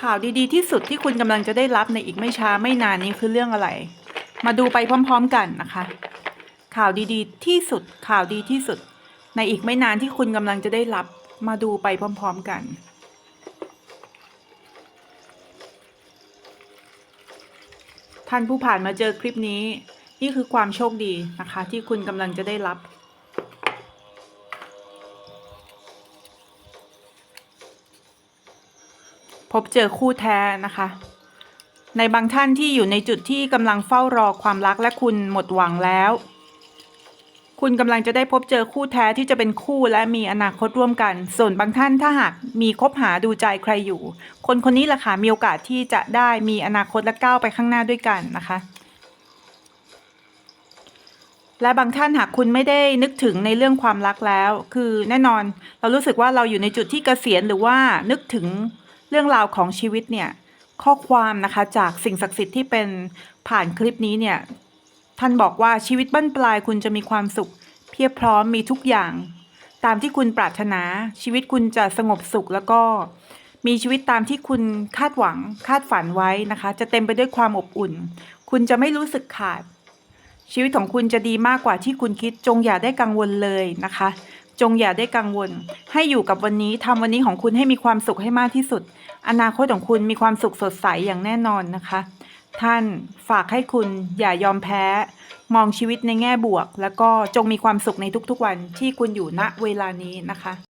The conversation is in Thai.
ข่าวดีๆที่สุดที่คุณกำลังจะได้รับในอีกไม่ช้าไม่นานนี้คือเรื่องอะไร มาดูไปพร้อม ๆ กันนะคะ ข่าวดีๆที่สุดข่าวดีที่สุด ในอีกไม่นานที่คุณกำลังจะได้รับ มาดูไปพร้อม ๆ กันท่านผู้ผ่านมาเจอคลิปนี้ นี่คือความโชคดีนะคะ ที่คุณกำลังจะได้รับ บเจอคู่แท้นะคะ ในบางท่านที่อยู่ในจุดที่กำลังเฝ้ารอความรักและคุณหมดหวังแล้ว คุณกำลังจะได้พบเจอคู่แท้ที่จะเป็นคู่และมีอนาคตร่วมกัน ส่วนบางท่านถ้าหากมีคบหาดูใจใครอยู่ คนคนนี้แหละค่ะมีโอกาสที่จะได้มีอนาคตและก้าวไปข้างหน้าด้วยกันนะคะและบางท่านหากคุณไม่ได้นึกถึงในเรื่องความรักแล้ว คือแน่นอนเรารู้สึกว่าเราอยู่ในจุดที่เกษียณหรือว่านึกถึง รื่องราวของชีวิตเนี่ยข้อความนะคะจากสิ่งศักดิ์สิทธิ์ที่เป็นผ่านคลิปนี้เนี่ยท่านบอกว่าชีวิตบั้นปลายคุณจะมีความสุข เพียบพร้อมมีทุกอย่าง ตามที่คุณปรารถนาชีวิตคุณจะสงบสุขแล้วก็มีชีวิตตามที่คุณคาดหวังคาดฝันไว้นะคะ จะเต็มไปด้วยความอบอุ่น คุณจะไม่รู้สึกขาด ชีวิตของคุณจะดีมากกว่าที่คุณคิดจงอย่าได้กังวลเลยนะคะ จงอย่าได้กังวล ให้อยู่กับวันนี้ทำวันนี้ของคุณให้มีความสุขให้มากที่สุด อนาคตของคุณมีความสุขสดใสอย่างแน่นอนนะคะ ท่านฝากให้คุณอย่ายอมแพ้ มองชีวิตในแง่บวก แล้วก็จงมีความสุขในทุกๆวันที่คุณอยู่ณเวลานี้นะคะ